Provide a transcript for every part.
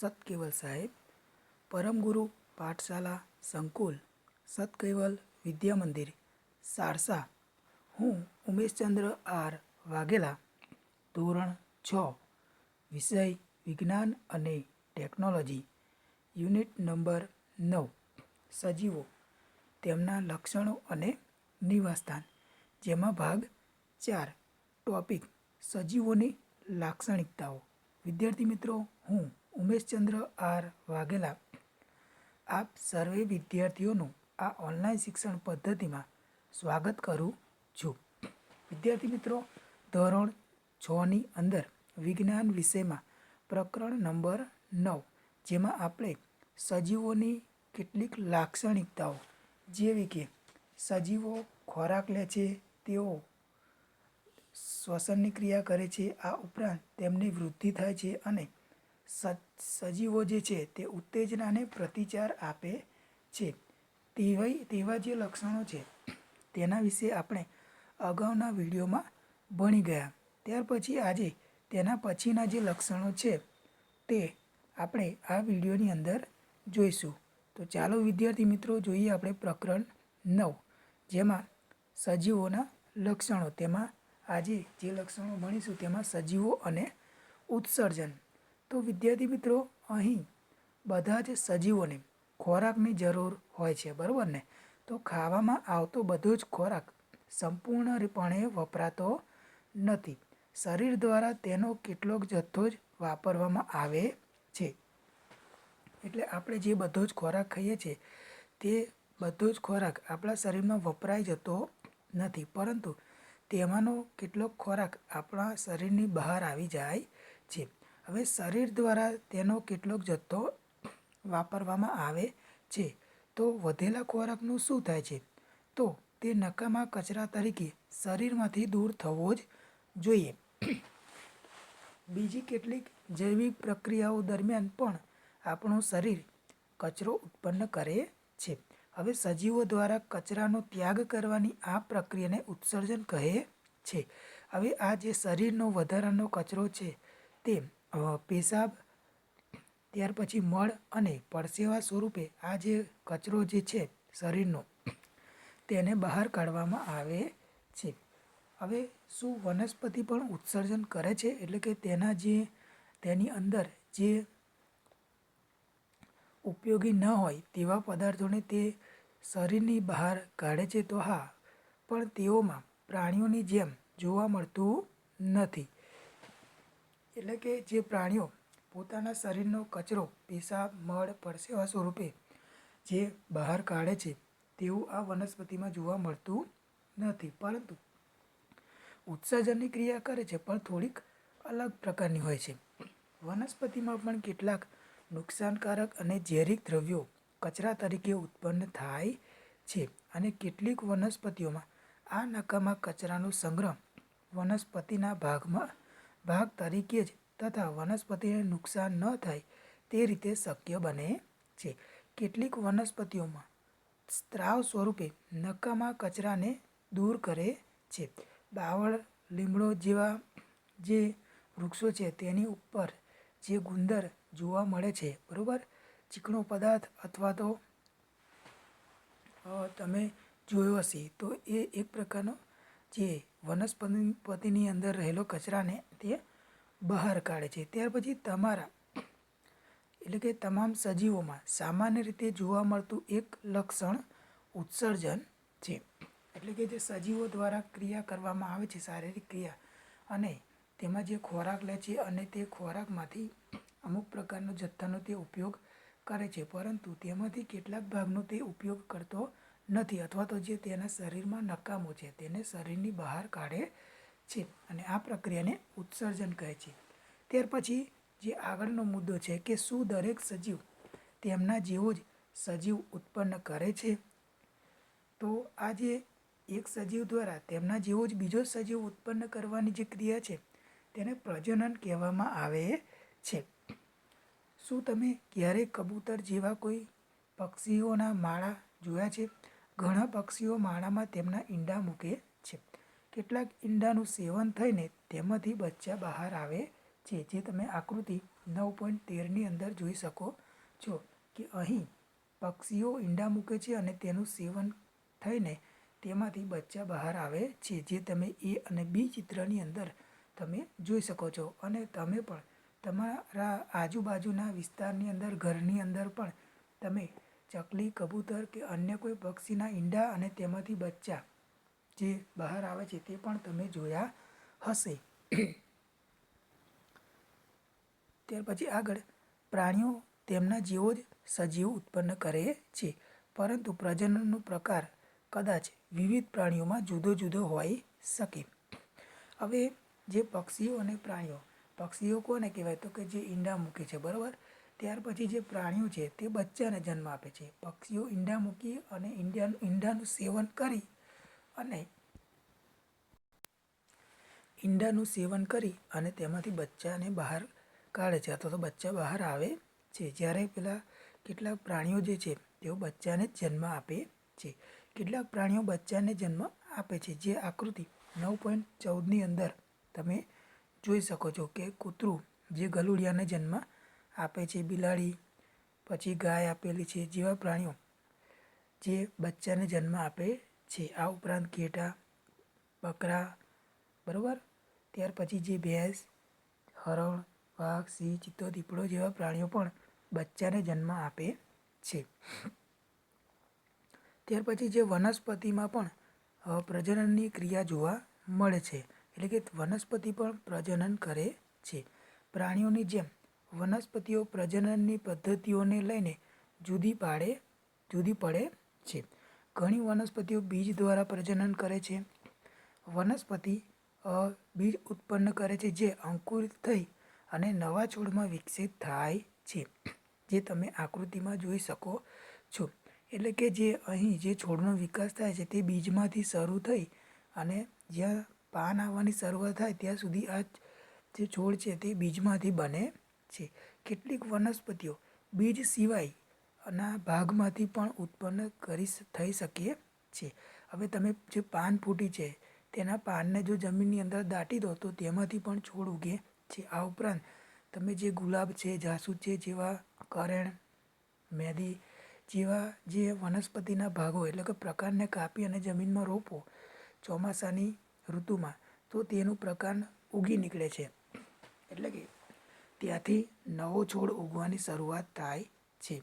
સતકેવલ સાહેબ, પરમગુરુ પાઠશાલા સંકુલ, સતકેવલ વિદ્યા મંદિર સારસા. હું ઉમેશચંદ્ર આર વાઘેલા, ધોરણ છ, વિષય વિજ્ઞાન અને ટેકનોલોજી, યુનિટ નંબર નવ, સજીવો, તેમના લક્ષણો અને નિવાસસ્થાન, જેમાં ભાગ ચાર, ટોપિક, સજીવોની લાક્ષણિકતાઓ. વિદ્યાર્થી મિત્રો, હું ઉમેશચંદ્ર આર વાઘેલા. આપ સર્વે વિદ્યાર્થીઓનું આ ઓનલાઈન શિક્ષણ પદ્ધતિમાં સ્વાગત કરું છું. વિદ્યાર્થી મિત્રો, ધોરણ છની અંદર વિજ્ઞાન વિષયમાં પ્રકરણ નંબર નવ, જેમાં આપણે સજીવોની કેટલીક લાક્ષણિકતાઓ, જેવી કે સજીવો ખોરાક લે છે, તેઓ શ્વસનની ક્રિયા કરે છે, આ ઉપરાંત તેમની વૃદ્ધિ થાય છે અને સજીવો જે છે તે ઉત્તેજનાને પ્રતિચાર આપે છે. તેવા તેવા જે લક્ષણો છે, તેના વિશે આપણે અગાઉના વિડીયોમાં ભણી ગયા. ત્યાર પછી આજે તેના પછીના જે લક્ષણો છે તે આપણે આ વિડીયોની અંદર જોઈશું. તો ચાલો વિદ્યાર્થી મિત્રો જોઈએ આપણે પ્રકરણ નવ, જેમાં સજીવોના લક્ષણો. તેમાં આજે જે લક્ષણો ભણીશું તેમાં સજીવો અને ઉત્સર્જન. તો વિદ્યાર્થી મિત્રો, અહીં બધા જ સજીવોને ખોરાકની જરૂર હોય છે, બરાબર ને? તો ખાવામાં આવતો બધો જ ખોરાક સંપૂર્ણપણે વપરાતો નથી. શરીર દ્વારા તેનો કેટલોક જથ્થો જ વાપરવામાં આવે છે. એટલે આપણે જે બધો જ ખોરાક ખાઈએ છીએ તે બધો જ ખોરાક આપણા શરીરમાં વપરાઈ જતો નથી. પરંતુ તેમાંનો કેટલોક ખોરાક આપણા શરીરની બહાર આવી જાય છે. હવે શરીર દ્વારા તેનો કેટલોક જથ્થો વાપરવામાં આવે છે. તો વધેલા ખોરાકનું શું થાય છે? તો તે નકામા કચરા તરીકે શરીરમાંથી દૂર થવો જ જોઈએ. બીજી કેટલીક જૈવિક પ્રક્રિયાઓ દરમિયાન પણ આપણું શરીર કચરો ઉત્પન્ન કરે છે. હવે સજીવો દ્વારા કચરાનો ત્યાગ કરવાની આ પ્રક્રિયાને ઉત્સર્જન કહે છે. હવે આ જે શરીરનો વધારાનો કચરો છે તે પેશાબ, ત્યાર પછી મળ અને પરસેવા સ્વરૂપે આ જે કચરો જે છે શરીરનો, તેને બહાર કાઢવામાં આવે છે. હવે શું વનસ્પતિ પણ ઉત્સર્જન કરે છે? એટલે કે તેના જે, તેની અંદર જે ઉપયોગી ન હોય તેવા પદાર્થોને તે શરીરની બહાર કાઢે છે તો હા, પણ તેઓમાં પ્રાણીઓની જેમ જોવા મળતું નથી. એટલે કે જે પ્રાણીઓ પોતાના શરીરનો કચરો પેશાબ મળ, પરસેવા સ્વરૂપે જે બહાર કાઢે છે, તેવું આ વનસ્પતિમાં જોવા મળતું નથી. પરંતુ ઉત્સર્જનની ક્રિયા કરે છે, પણ થોડીક અલગ પ્રકારની હોય છે. વનસ્પતિમાં પણ કેટલાક નુકસાનકારક અને ઝેરિક દ્રવ્યો કચરા તરીકે ઉત્પન્ન થાય છે અને કેટલીક વનસ્પતિઓમાં આ નકામા કચરાનો સંગ્રહ વનસ્પતિના ભાગમાં ભાગ તરીકે જ તથા વનસ્પતિને નુકસાન ન થાય તે રીતે શક્ય બને છે. કેટલીક વનસ્પતિઓમાં સ્ત્રાવ સ્વરૂપે નકામા કચરાને દૂર કરે છે. બાવળ, લીમડો જેવા જે વૃક્ષો છે તેની ઉપર જે ગુંદર જોવા મળે છે, બરાબર? ચીકણો પદાર્થ અથવા તો તમે જોયો હશે તો એ એક પ્રકારનો જે વનસ્પતિની અંદર રહેલો કચરાને તે બહાર કાઢે છે. ત્યાર પછી તમારા, એટલે કે તમામ સજીવોમાં સામાન્ય રીતે જોવા મળતું એક લક્ષણ ઉત્સર્જન છે. એટલે કે જે સજીવો દ્વારા ક્રિયા કરવામાં આવે છે, શારીરિક ક્રિયા. અને તેમાં જે ખોરાક લે છે અને તે ખોરાકમાંથી અમુક પ્રકારનો જથ્થાનો તે ઉપયોગ કરે છે. પરંતુ તેમાંથી કેટલાક ભાગનો તે ઉપયોગ કરતો નથી અથવા તો જે તેના શરીરમાં નકામો છે, તેને શરીરની બહાર કાઢે છે અને આ પ્રક્રિયાને ઉત્સર્જન કહે છે. ત્યાર પછી જે આગળનો મુદ્દો છે કે શું દરેક સજીવ તેમના જેવો જ સજીવ ઉત્પન્ન કરે છે? તો આ જે એક સજીવ દ્વારા તેમના જેવો જ બીજો સજીવ ઉત્પન્ન કરવાની જે ક્રિયા છે, તેને પ્રજનન કહેવામાં આવે છે. શું તમે ક્યારેય કબૂતર જેવા કોઈ પક્ષીઓના માળા જોયા છે? ઘણા પક્ષીઓ માળામાં તેમના ઈંડા મૂકે છે. કેટલાક ઈંડાનું સેવન થઈને તેમાંથી બચ્ચા બહાર આવે છે, જે તમે આકૃતિ નવ પોઈન્ટ તેરની અંદર જોઈ શકો છો કે અહીં પક્ષીઓ ઈંડા મૂકે છે અને તેનું સેવન થઈને તેમાંથી બચ્ચા બહાર આવે છે, જે તમે એ અને બી ચિત્રની અંદર તમે જોઈ શકો છો. અને તમે પણ તમારા આજુબાજુના વિસ્તારની અંદર, ઘરની અંદર પણ તમે ચકલી, કબૂતર કે અન્ય કોઈ પક્ષીના ઈંડા અને તેમાંથી બચ્ચા જે બહાર આવે છે તે પણ તમે જોયા હશે. ત્યાર પછી આગળ પ્રાણીઓ તેમના જેવો જ સજીવ ઉત્પન્ન કરે છે. પરંતુ પ્રજનનનો પ્રકાર કદાચ વિવિધ પ્રાણીઓમાં જુદો જુદો હોઈ શકે. હવે જે પક્ષીઓ અને પ્રાણીઓ, પક્ષીઓ કોને કહેવાય? તો કે જે ઈંડા મૂકે છે, બરાબર? ત્યાર પછી જે પ્રાણીઓ છે તે બચ્ચાને જન્મ આપે છે. પક્ષીઓ ઈંડા મૂકી અને ઈંડાનું ઈંડાનું સેવન કરી અને ઈંડાનું સેવન કરી અને તેમાંથી બચ્ચાને બહાર કાઢે છે અથવા તો બચ્ચા બહાર આવે છે. જ્યારે પેલા કેટલાક પ્રાણીઓ જે છે તેઓ બચ્ચાને જન્મ આપે છે. કેટલાક પ્રાણીઓ બચ્ચાને જન્મ આપે છે. જે આકૃતિ નવ પોઈન્ટ ચૌદની અંદર તમે જોઈ શકો છો કે કૂતરું જે ગલુડિયાને જન્મ આપે છે બિલાડી, પછી ગાય આપેલી છે જેવા પ્રાણીઓ જે બચ્ચાને જન્મ આપે છે. આ ઉપરાંત ઘેટા, બકરા, બરાબર? ત્યાર પછી જે ભેંસ, હરણ, વાઘ, સિંહ, ચિત્તો, દીપડો જેવા પ્રાણીઓ પણ બચ્ચાને જન્મ આપે છે. ત્યાર પછી જે વનસ્પતિમાં પણ પ્રજનનની ક્રિયા જોવા મળે છે. એટલે કે વનસ્પતિ પણ પ્રજનન કરે છે. પ્રાણીઓની જેમ વનસ્પતિઓ પ્રજનનની પદ્ધતિઓને લઈને જુદી પાડે, જુદી પડે છે. ઘણી વનસ્પતિઓ બીજ દ્વારા પ્રજનન કરે છે. વનસ્પતિ બીજ ઉત્પન્ન કરે છે જે અંકુરિત થઈ અને નવા છોડમાં વિકસિત થાય છે, જે તમે આકૃતિમાં જોઈ શકો છો. એટલે કે જે અહીં જે છોડનો વિકાસ થાય છે તે બીજમાંથી શરૂ થઈ અને જ્યાં પાન આવવાની શરૂઆત થાય ત્યાં સુધી આ જે છોડ છે તે બીજમાંથી બને છે. કેટલીક વનસ્પતિઓ બીજ સિવાય ના ભાગમાંથી પણ ઉત્પન્ન કરી થઈ શકે છે. હવે તમે જે પાન ફૂટી છે, તેના પાનને જો જમીનની અંદર દાટી દો, તો તેમાંથી પણ છોડ ઉગે છે. આ ઉપરાંત તમે જે ગુલાબ છે, જાસૂદ છે, જેવા કરેણ, મેદી જેવા જે વનસ્પતિના ભાગો, એટલે કે પ્રકારને કાપી અને જમીનમાં રોપો ચોમાસાની ઋતુમાં, તો તેનું પ્રકાર ઉગી નીકળે છે. એટલે કે ત્યાંથી નવો છોડ ઉગવાની શરૂઆત થાય છે.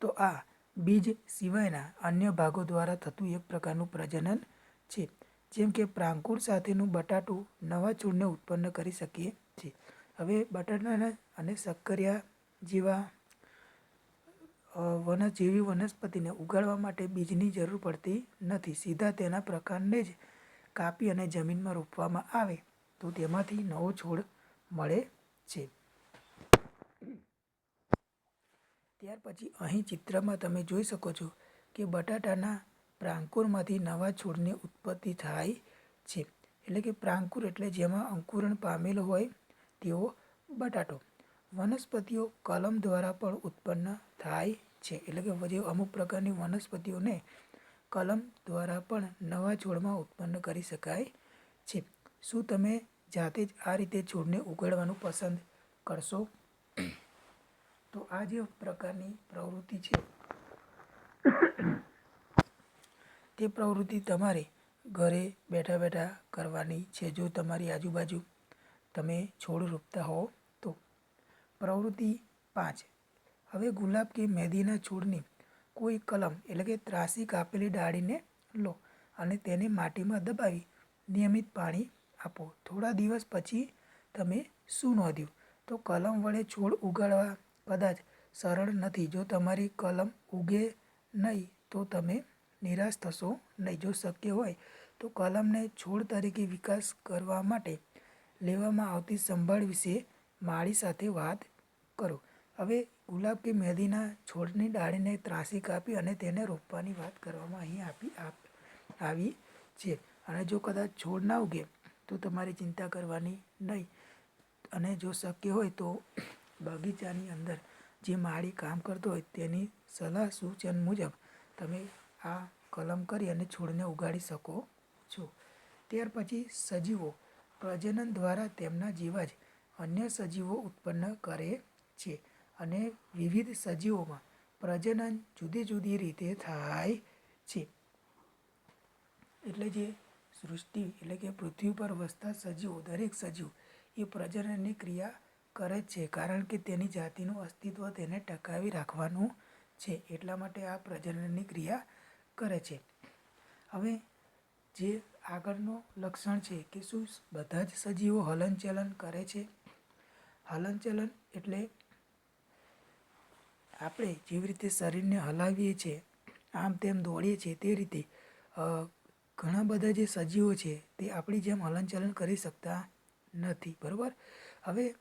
તો આ બીજ સિવાયના અન્ય ભાગો દ્વારા થતું એક પ્રકારનું પ્રજનન છે, જેમ કે પ્રાંકુર સાથેનું બટાટું નવા છોડને ઉત્પન્ન કરી શકીએ છીએ. હવે બટાટાના અને શક્કરિયા જેવા વન જેવી વનસ્પતિને ઉગાડવા માટે બીજની જરૂર પડતી નથી. સીધા તેના પ્રકારને જ કાપી અને જમીનમાં રોપવામાં આવે તો તેમાંથી નવો છોડ મળે છે. ત્યાર પછી અહીં ચિત્રમાં તમે જોઈ શકો છો કે બટાટાના પ્રાંકુરમાંથી નવા છોડની ઉત્પત્તિ થાય છે. એટલે કે પ્રાંકુર એટલે જેમાં અંકુરણ પામેલો હોય તેવો બટાટો. વનસ્પતિઓ કલમ દ્વારા પણ ઉત્પન્ન થાય છે. એટલે કે જે અમુક પ્રકારની વનસ્પતિઓને કલમ દ્વારા પણ નવા છોડમાં ઉત્પન્ન કરી શકાય છે. શું તમે જાતે જ આ રીતે છોડને ઉગાડવાનું પસંદ કરશો? તો આ જે પ્રકારની પ્રવૃત્તિ છે, તે પ્રવૃત્તિ તમારે ઘરે બેઠા બેઠા કરવાની છે. જો તમારી આજુબાજુ તમે છોડ રોપતા હો, તો પ્રવૃત્તિ પાંચ. હવે ગુલાબ કે મહેંદીના છોડની કોઈ કલમ એટલે કે ત્રાસી કાપેલી ડાળીને લો અને તેને માટીમાં દબાવી નિયમિત પાણી આપો. થોડા દિવસ પછી તમે શું નોંધ્યું? તો કલમ વડે છોડ ઉગાડવા કદાચ સરળ નથી. જો તમારી કલમ ઉગે નહીં, તો તમે નિરાશ થશો નહીં. જો શક્ય હોય, તો કલમને છોડ તરીકે વિકાસ કરવા માટે લેવામાં આવતી સંભાળ વિશે માળી સાથે વાત કરો. હવે ગુલાબ કે મહેંદીના છોડની ડાળીને ત્રાસી કાપી અને તેને રોપવાની વાત કરવામાં અહીં આપી, આવી છે. અને જો કદાચ છોડ ના ઉગે તો તમારે ચિંતા કરવાની નહીં. અને જો શક્ય હોય તો બગીચાની અંદર જે માળી કામ કરતો હોય તેની સલાહ સૂચન મુજબ તમે આ કલમ કરી અને છોડને ઉગાડી શકો છો. ત્યાર પછી સજીવો પ્રજનન દ્વારા તેમના જેવા જ અન્ય સજીવો ઉત્પન્ન કરે છે અને વિવિધ સજીવોમાં પ્રજનન જુદી જુદી રીતે થાય છે. એટલે જે સૃષ્ટિ એટલે કે પૃથ્વી પર વસતા સજીવો, દરેક સજીવ એ પ્રજનનની ક્રિયા કરે છે. કારણ કે તેની જાતિનું અસ્તિત્વ તેને ટકાવી રાખવાનું છે. એટલા માટે આ પ્રજનનની ક્રિયા કરે છે. હવે જે આગળનો લક્ષણ છે કે શું બધા જ સજીવો હલનચલન કરે છે? હલનચલન એટલે આપણે જેવી રીતે શરીરને હલાવીએ છીએ આમ તેમ દોડીએ છીએ, તે રીતે ઘણા બધા જે સજીવો છે, તે આપણી જેમ હલનચલન કરી શકતા નથી, બરાબર? હવે,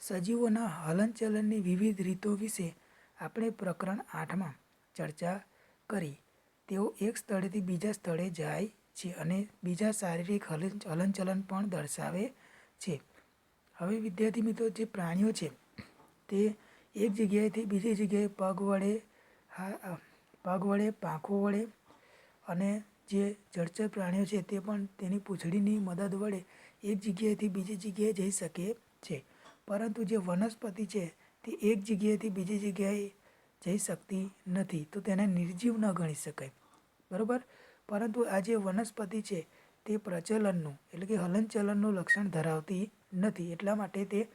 સજીવોના હલનચલનની વિવિધ રીતો વિશે આપણે પ્રકરણ આઠમાં ચર્ચા કરી. તેઓ એક સ્થળેથી બીજા સ્થળે જાય છે અને બીજા શારીરિક હલન, હલનચલન પણ દર્શાવે છે. હવે, વિદ્યાર્થી મિત્રો, જે પ્રાણીઓ છે, તે એક જગ્યાએથી બીજી જગ્યાએ પગ વડે હા, પગ વડે, પાંખો વડે અને જે જળચર પ્રાણીઓ છે તે પણ તેની પૂંછડીની મદદ વડે એક જગ્યાએથી બીજી જગ્યાએ જઈ શકે છે. પરંતુ જે વનસ્પતિ છે તે એક જગ્યાએથી બીજી જગ્યાએ જઈ શકતી નથી, તો તેને નિર્જીવ ન ગણી શકાય. બરાબર? પરંતુ આ જે વનસ્પતિ છે તે પ્રચલનનું, એટલે કે હલનચલનનું લક્ષણ ધરાવતી નથી, એટલા માટે તે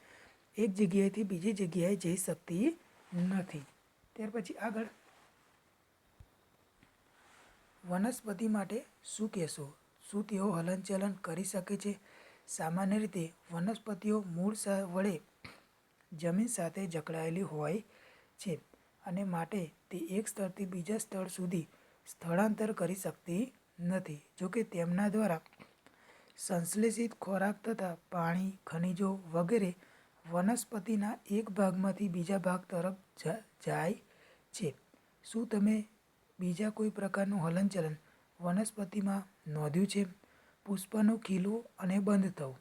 એક જગ્યાએથી બીજી જગ્યાએ જઈ શકતી નથી. ત્યાર પછી આગળ વનસ્પતિ માટે શું કહેશો? શું તેઓ હલનચલન કરી શકે છે? સામાન્ય રીતે વનસ્પતિઓ મૂળ વડે જમીન સાથે જકડાયેલી હોય છે અને માટે તે એક સ્થળથી બીજા સ્થળ સુધી સ્થળાંતર કરી શકતી નથી. જોકે તેમના દ્વારા સંશ્લેષિત ખોરાક તથા પાણી, ખનિજો વગેરે વનસ્પતિના એક ભાગમાંથી બીજા ભાગ તરફ જાય છે. શું તમે બીજા કોઈ પ્રકારનું હલનચલન વનસ્પતિમાં નોંધ્યું છે. પુષ્પનું ખીલું અને બંધ થવું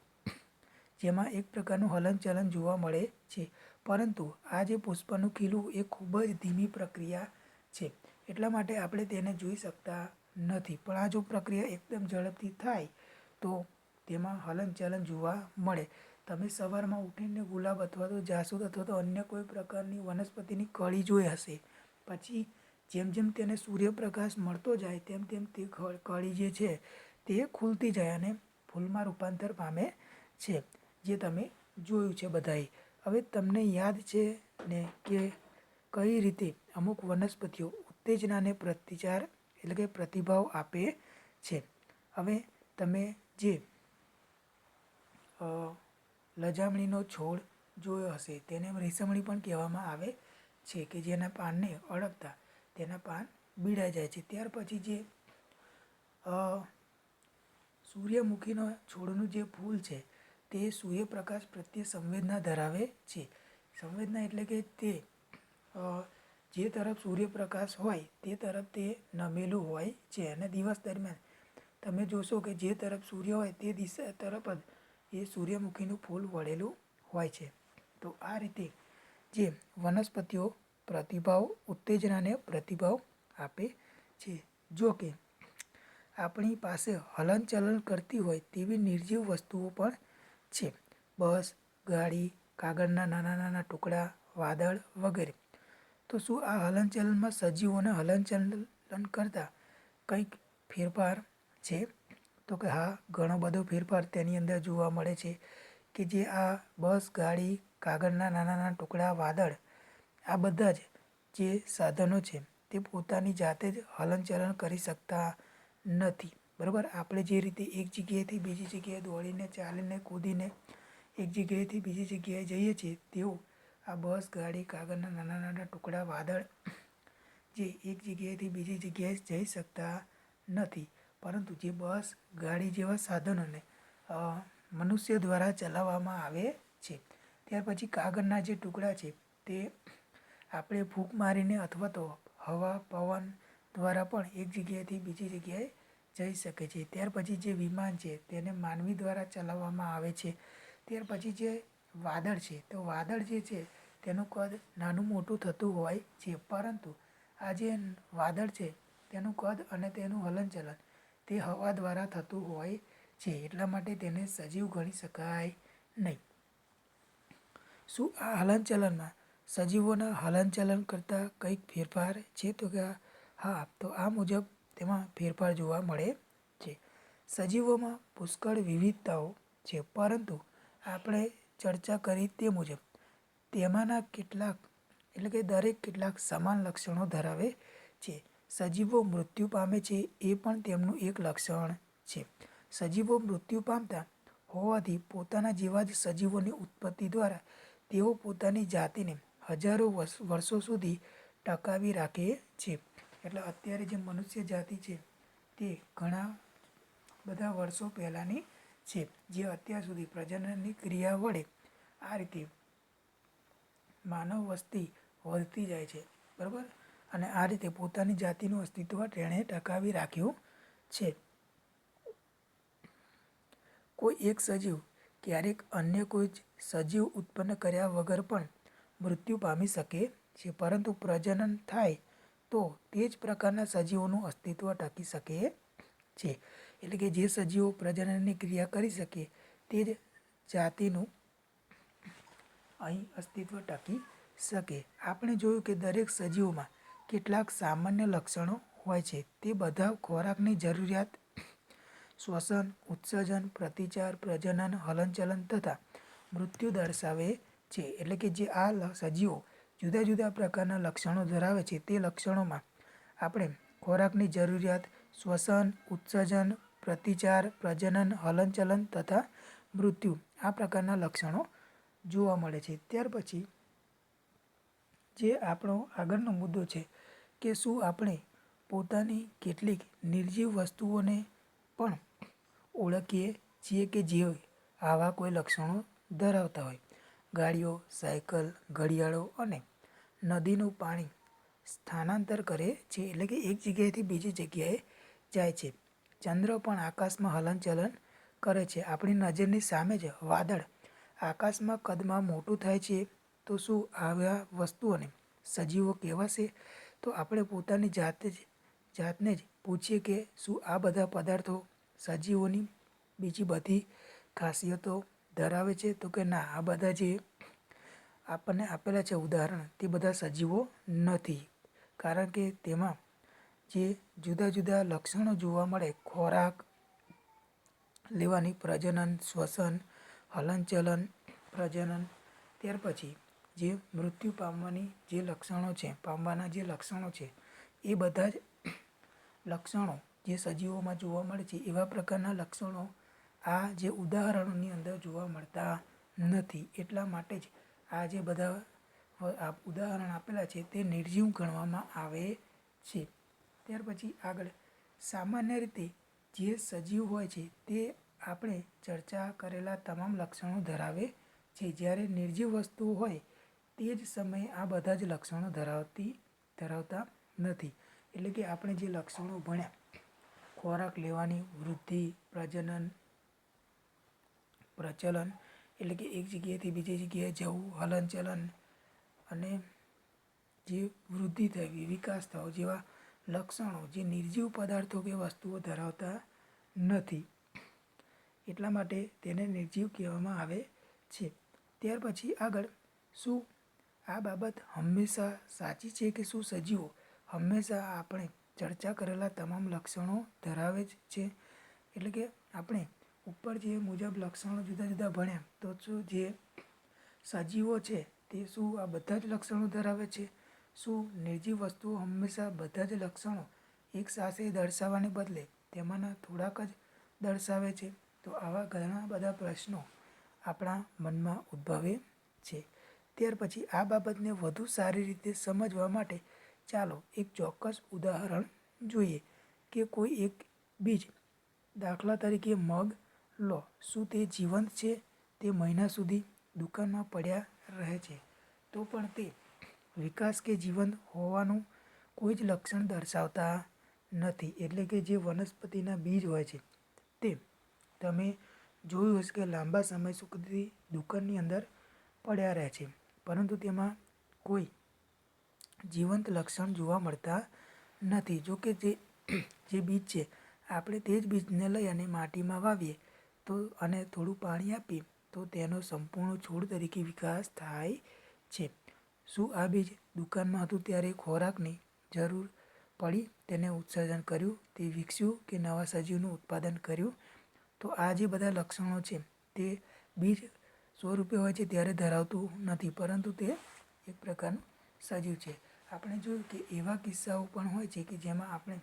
જેમાં એક પ્રકારનું હલનચલન જોવા મળે છે. પરંતુ આ જે પુષ્પનું ખીલું એ ખૂબ જ ધીમી પ્રક્રિયા છે. એટલા માટે આપણે તેને જોઈ શકતા નથી. પણ આ જો પ્રક્રિયા એકદમ ઝડપથી થાય, તો તેમાં હલનચલન જોવા મળે. તમે સવારમાં ઉઠીને ગુલાબ અથવા તો જાસૂદ અથવા તો અન્ય કોઈ પ્રકારની વનસ્પતિની કળી જોઈ હશે. પછી જેમ જેમ તેને સૂર્યપ્રકાશ મળતો જાય, તેમ તેમ તે કળી જે છે તે ખુલતી જાય અને ફૂલમાં રૂપાંતર પામે છે, જે તમે જોયું છે બધાએ. હવે તમને યાદ છે ને કે કઈ રીતે અમુક વનસ્પતિઓ ઉત્તેજનાને પ્રતિચાર એટલે કે પ્રતિભાવ આપે છે. હવે તમે જે લજામણીનો છોડ જોયો હશે, તેને રેસમણી પણ કહેવામાં આવે છે કે જેના પાનને અડકતા તેના પાન બીડાઈ જાય છે. ત્યાર પછી જે સૂર્યમુખીનો છોડનું જે ફૂલ છે, તે સૂર્યપ્રકાશ પ્રત્યે સંવેદના ધરાવે છે. સંવેદના એટલે કે તે જે તરફ સૂર્યપ્રકાશ હોય, તે તરફ તે નમેલું હોય છે. અને દિવસ દરમિયાન તમે જોશો કે જે તરફ સૂર્ય હોય, તે દિશા તરફ જ એ સૂર્યમુખીનું ફૂલ વળેલું હોય છે. તો આ રીતે જે વનસ્પતિઓ પ્રતિભાવ, ઉત્તેજનાને પ્રતિભાવ આપે છે. જો કે, આપણી પાસે હલનચલન કરતી હોય તેવી નિર્જીવ વસ્તુઓ પણ છે. બસ, ગાડી, કાગળના નાના નાના ટુકડા, વાદળ વગેરે. તો શું આ હલનચલનમાં સજીવોને હલનચલન કરતાં કંઈક ફેરફાર છે? તો કે હા, ઘણો બધો ફેરફાર તેની અંદર જોવા મળે છે કે જે આ બસ, ગાડી, કાગળના નાના નાના ટુકડા, વાદળ આ બધા જ જે સાધનો છે, તે પોતાની જાતે જ હલનચલન કરી શકતા નથી. બરાબર? આપણે જે રીતે એક જગ્યાએથી બીજી જગ્યાએ દોડીને, ચાલીને, કૂદીને એક જગ્યાએથી બીજી જગ્યાએ જઈએ છીએ, તેઓ આ બસ, ગાડી, કાગળના નાના નાના ટુકડા, વાદળ જે એક જગ્યાએથી બીજી જગ્યાએ જઈ શકતા નથી. પરંતુ જે બસ, ગાડી જેવા સાધનોને મનુષ્ય દ્વારા ચલાવવામાં આવે છે. ત્યાર પછી કાગળના જે ટુકડા છે, તે આપણે ફૂંક મારીને અથવા તો હવા, પવન દ્વારા પણ એક જગ્યાએથી બીજી જગ્યાએ જઈ શકે છે. ત્યાર પછી જે વિમાન છે, તેને માનવી દ્વારા ચલાવવામાં આવે છે. ત્યાર પછી જે વાદળ છે, તો વાદળ જે છે, તેનું કદ નાનું મોટું થતું હોય છે, પરંતુ આ જે વાદળ છે, તેનું કદ અને તેનું હલનચલન તે હવા દ્વારા થતું હોય છે, એટલા માટે તેને સજીવ ગણી શકાય નહીં. શું આ હલનચલનમાં સજીવોના હલનચલન કરતાં કંઈક ફેરફાર છે તો કે હા, તો આ મુજબ તેમાં ફેરફાર જોવા મળે છે. સજીવોમાં પુષ્કળ વિવિધતાઓ છે, પરંતુ આપણે ચર્ચા કરી તે મુજબ તેમાંના કેટલાક એટલે કે દરેક કેટલાક સમાન લક્ષણો ધરાવે છે. સજીવો મૃત્યુ પામે છે એ પણ તેમનું એક લક્ષણ છે. સજીવો મૃત્યુ પામતા હોવાથી પોતાના જેવા જ સજીવોની ઉત્પત્તિ દ્વારા તેઓ પોતાની જાતિને હજારો વર્ષ સુધી ટકાવી રાખે છે. એટલે અત્યારે જે મનુષ્ય જાતિ છે, તે ઘણા બધા વર્ષો પહેલાંની છે, જે અત્યાર સુધી પ્રજનનની ક્રિયા વડે આ રીતે માનવ વસ્તી વધતી જાય છે. બરાબર? અને આ રીતે પોતાની જાતિનું અસ્તિત્વ તેણે ટકાવી રાખ્યું છે. કોઈ એક સજીવ, ક્યારેક અન્ય કોઈ સજીવ ઉત્પન્ન કર્યા વગર પણ મૃત્યુ પામી શકે છે, પરંતુ પ્રજનન થાય તો તે જ પ્રકારના સજીવોનું અસ્તિત્વ ટકી શકે છે. એટલે કે જે સજીવો પ્રજનનની ક્રિયા કરી શકે તે જ જાતિનું અહીં અસ્તિત્વ ટકી શકે. આપણે જોયું કે દરેક સજીવોમાં કેટલાક સામાન્ય લક્ષણો હોય છે. તે બધા ખોરાકની જરૂરિયાત, શ્વસન, ઉત્સર્જન, પ્રતિચાર, પ્રજનન, હલનચલન તથા મૃત્યુ દર્શાવે છે. એટલે કે જે આ સજીવો જુદા જુદા પ્રકારના લક્ષણો ધરાવે છે તે લક્ષણોમાં આપણે ખોરાકની જરૂરિયાત, શ્વસન, ઉત્સર્જન, પ્રતિચાર, પ્રજનન, હલનચલન તથા મૃત્યુ આ પ્રકારના લક્ષણો જોવા મળે છે. ત્યાર પછી જે આપણો આગળનો મુદ્દો છે કે શું આપણે પોતાની કેટલીક નિર્જીવ વસ્તુઓને પણ ઓળખીએ છીએ કે જે આવા કોઈ લક્ષણો ધરાવતા હોય. ગાડીઓ, સાયકલ, ઘડિયાળો અને નદીનું પાણી સ્થાનાંતર કરે છે. એટલે કે એક જગ્યાએથી બીજી જગ્યાએ જાય છે. ચંદ્ર પણ આકાશમાં હલનચલન કરે છે. આપણી નજરની સામે જ વાદળ આકાશમાં કદમાં મોટું થાય છે. તો શું આવા વસ્તુઓને સજીવો કહેવાશે? તો આપણે પોતાની જાતે જ, જાતને જ પૂછીએ કે શું આ બધા પદાર્થો સજીવોની બીજી બધી ખાસિયતો ધરાવે છે તો કે ના, આ બધા જે આપણને આપેલા છે ઉદાહરણ, તે બધા સજીવો નથી. કારણ કે તેમાં જે જુદા જુદા લક્ષણો જોવા મળે, ખોરાક લેવાની, પ્રજનન, શ્વસન, હલનચલન, પ્રજનન, ત્યાર પછી જે મૃત્યુ પામવાની જે લક્ષણો છે, પામવાના જે લક્ષણો છે, એ બધા જ લક્ષણો જે સજીવોમાં જોવા મળે છે, એવા પ્રકારના લક્ષણો આ જે ઉદાહરણોની અંદર જોવા મળતા નથી. એટલા માટે જ આ જે બધા ઉદાહરણ આપેલા છે તે નિર્જીવ ગણવામાં આવે છે. ત્યાર પછી આગળ. સામાન્ય રીતે જે સજીવ હોય છે તે આપણે ચર્ચા કરેલા તમામ લક્ષણો ધરાવે છે. જ્યારે નિર્જીવ વસ્તુઓ હોય તે જ સમયે આ બધા જ લક્ષણો ધરાવતી, ધરાવતા નથી. એટલે કે આપણે જે લક્ષણો ભણ્યા, ખોરાક લેવાની વૃદ્ધિ, પ્રજનન પ્રચલન એટલે કે એક જગ્યાએથી બીજી જગ્યાએ જવું હલનચલન અને જે વૃદ્ધિ થવી વિકાસ થવો જેવા લક્ષણો, જે નિર્જીવ પદાર્થો કે વસ્તુઓ ધરાવતા નથી. એટલા માટે તેને નિર્જીવ કહેવામાં આવે છે. ત્યાર પછી આગળ શું? આ બાબત હંમેશા સાચી છે કે શું સજીવો હંમેશા આપણે ચર્ચા કરેલા તમામ લક્ષણો ધરાવે જ છે? એટલે કે આપણે ઉપર જે મુજબ લક્ષણો જુદા જુદા ભણ્યા, તો શું જે સજીવો છે તે શું આ બધા જ લક્ષણો ધરાવે છે? શું નિર્જીવ વસ્તુઓ હંમેશા બધા જ લક્ષણો એક સાથે દર્શાવવાને બદલે તેમાંના થોડાક જ દર્શાવે છે? તો આવા ઘણા બધા પ્રશ્નો આપણા મનમાં ઉદ્ભવે છે. ત્યાર પછી આ બાબતને વધુ સારી રીતે સમજવા માટે ચાલો એક ચોક્કસ ઉદાહરણ જોઈએ કે કોઈ એક બીજ દાખલા તરીકે મગ લો, શું તે જીવંત છે? તે મહિના સુધી દુકાનમાં પડ્યા રહે છે. તો પણ તે વિકાસ કે જીવંત હોવાનું કોઈ જ લક્ષણ દર્શાવતા નથી. એટલે કે જે વનસ્પતિના બીજ હોય છે. તે તમે જોયું હશે કે લાંબા સમય સુધી દુકાનની અંદર પડ્યા રહે છે. પરંતુ તેમાં કોઈ જીવંત લક્ષણ જોવા મળતા નથી. જો કે જે જે બીજ છે, આપણે તે જ બીજને લઈ અને માટીમાં વાવીએ. તો અને થોડું પાણી આપીએ તો તેનો સંપૂર્ણ છોડ તરીકે વિકાસ થાય છે. શું આ બીજ દુકાનમાં હતું ત્યારે ખોરાકની જરૂર પડી? તેને ઉત્સર્જન કર્યું, તે વિકસ્યું કે નવા સજીવનું ઉત્પાદન કર્યું? તો આ જે બધા લક્ષણો છે, તે બીજ સ્વરૂપે હોય છે ત્યારે ધરાવતું નથી, પરંતુ તે એક પ્રકારનું સજીવ છે. આપણે જોયું કે એવા કિસ્સાઓ પણ હોય છે કે જેમાં આપણે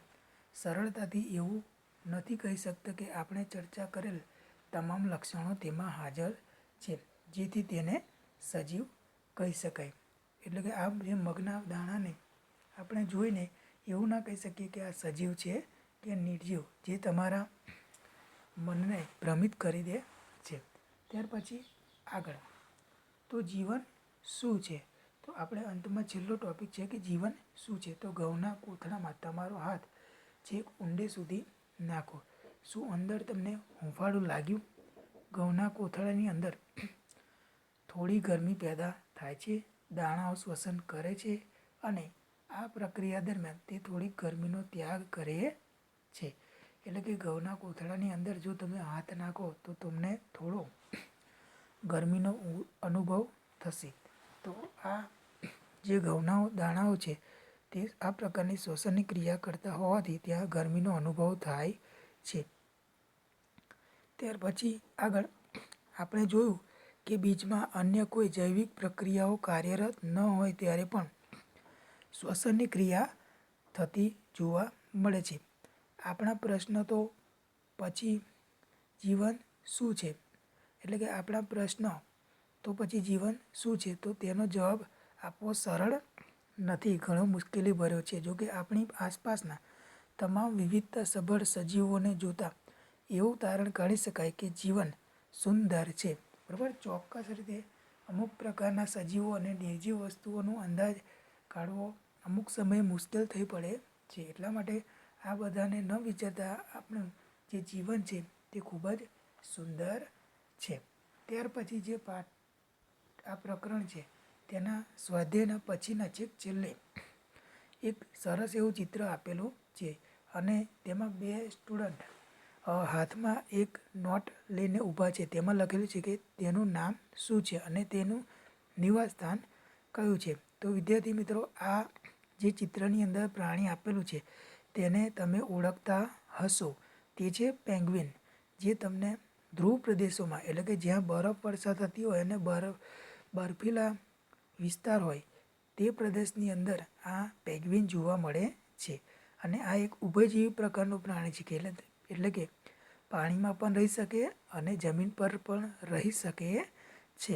સરળતાથી એવું નથી કહી શકતા કે આપણે ચર્ચા કરેલ તમામ લક્ષણો તેમાં હાજર છે, જેથી તેને સજીવ કહી શકાય. એટલે કે આ જે મગના દાણાને આપણે જોઈને એવું ના કહી શકીએ કે આ સજીવ છે કે નિર્જીવ, જે તમારા મનને ભ્રમિત કરી દે છે. ત્યાર પછી આગળ. તો જીવન શું છે? તો આપણે અંતમાં છેલ્લો ટોપિક છે કે જીવન શું છે? તો ઘઉંના કોથળામાં તમારો હાથ છેક ઊંડે સુધી નાખો. શું અંદર તમને હુંફાળું લાગ્યું? ઘઉંના કોથળાની અંદર થોડી ગરમી પેદા થાય છે, દાણાઓ શ્વસન કરે છે અને આ પ્રક્રિયા દરમિયાન તે થોડી ગરમીનો ત્યાગ કરે છે. એટલે કે ઘઉંના કોથળાની અંદર જો તમે હાથ નાખો તો તમને થોડો ગરમીનો અનુભવ થશે. તો આ જે ઘઉંના દાણાઓ છે તે આ પ્રકારની શ્વસનની ક્રિયા કરતા હોવાથી ત્યાં ગરમીનો અનુભવ થાય છે. ત્યાર પછી આગળ આપણે જોયું કે બીજમાં અન્ય કોઈ જૈવિક પ્રક્રિયાઓ કાર્યરત ન હોય ત્યારે પણ શ્વસનની ક્રિયા થતી જોવા મળે છે. આપણા પ્રશ્ન તો પછી જીવન શું છે? એટલે કે આપણા પ્રશ્ન તો પછી જીવન શું છે? તો તેનો જવાબ આપવો સરળ નથી. ઘણો મુશ્કેલી ભર્યો છે. જોકે આપણી આસપાસના તમામ વિવિધતા સભર સજીવોને જોતા એવું તારણ કાઢી શકાય કે જીવન સુંદર છે. બરાબર? ચોક્કસ રીતે અમુક પ્રકારના સજીવો અને નિર્જીવ વસ્તુઓનો અંદાજ કાઢવો અમુક સમયે મુશ્કેલ થઈ પડે છે. એટલા માટે આ બધાને ન વિચારતા આપણું જે જીવન છે તે ખૂબ જ સુંદર છે. ત્યાર પછી જે પાઠ આ પ્રકરણ છે તેના સ્વાધ્યાયના પછીના છેક છેલ્લે એક સરસ એવું ચિત્ર આપેલું છે. અને તેમાં બે સ્ટુડન્ટ હાથમાં એક નોટ લઈને ઊભા છે. તેમાં લખેલું છે કે તેનું નામ શું છે અને તેનું નિવાસસ્થાન કયું છે. તો વિદ્યાર્થી મિત્રો, આ જે ચિત્રની અંદર પ્રાણી આપેલું છે, તેને તમે ઓળખતા હશો. તે છે પેંગ્વિન, જે તમને ધ્રુવ પ્રદેશોમાં, એટલે કે જ્યાં બરફ વર્ષા થતી હોય અને બરફ બર્ફીલા વિસ્તાર હોય, તે પ્રદેશની અંદર આ પેંગ્વિન જોવા મળે છે. અને આ એક ઉભયજીવી પ્રકારનું પ્રાણી છે, એટલે એટલે કે પાણીમાં પણ રહી શકે અને જમીન પર પણ રહી શકે છે.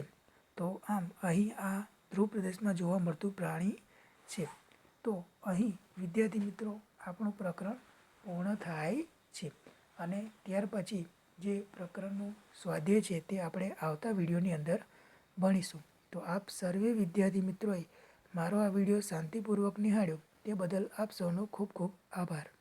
તો આમ અહીં આ ધ્રુવ પ્રદેશમાં જોવા મળતું પ્રાણી છે. તો અહીં વિદ્યાર્થી મિત્રો, આપણું પ્રકરણ પૂર્ણ થાય છે. અને ત્યાર પછી જે પ્રકરણનું સ્વાધ્યાય છે તે આપણે આવતા વિડીયોની અંદર ભણીશું. તો આપ સર્વે વિદ્યાર્થી મિત્રોએ મારો આ વીડિયો શાંતિપૂર્વક નિહાળ્યો. તે બદલ આપ સૌનો ખૂબ ખૂબ આભાર.